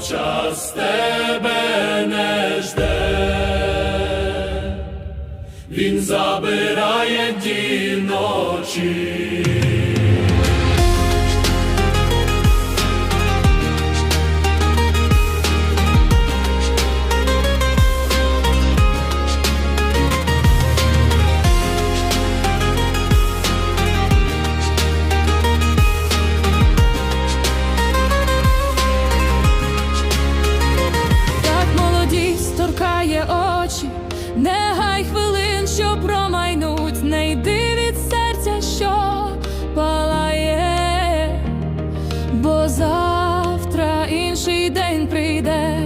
час тебе не жде. Він забирає ті ночі. Не гай хвилин, що промайнуть, не йди від серця, що палає, бо завтра інший день прийде,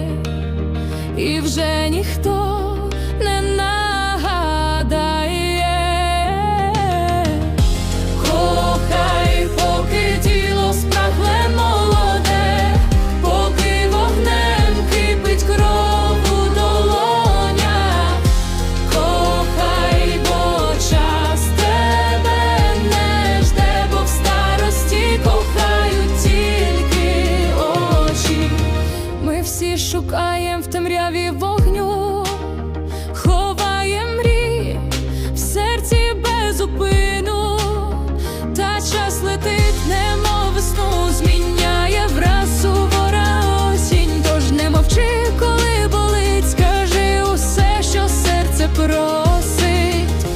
і вже ніхто шукаєм в темряві вогню, ховаєм мрії в серці без упину, та час летить, немов весну, зміняє враз сувора осінь. Тож не мовчи, коли болить, скажи усе, що серце просить.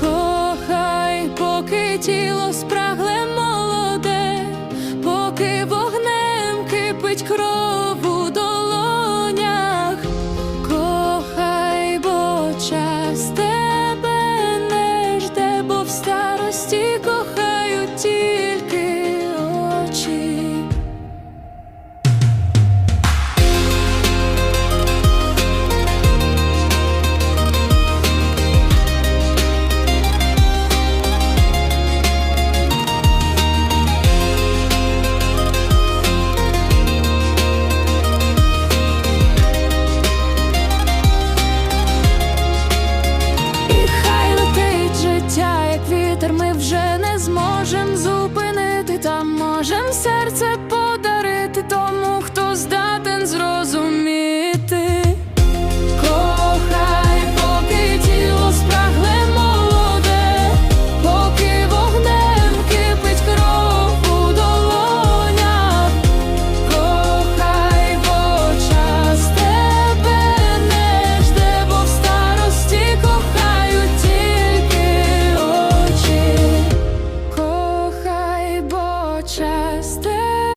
Кохай, поки тіло спрагле молоде, поки вогнем кипить кров час тебе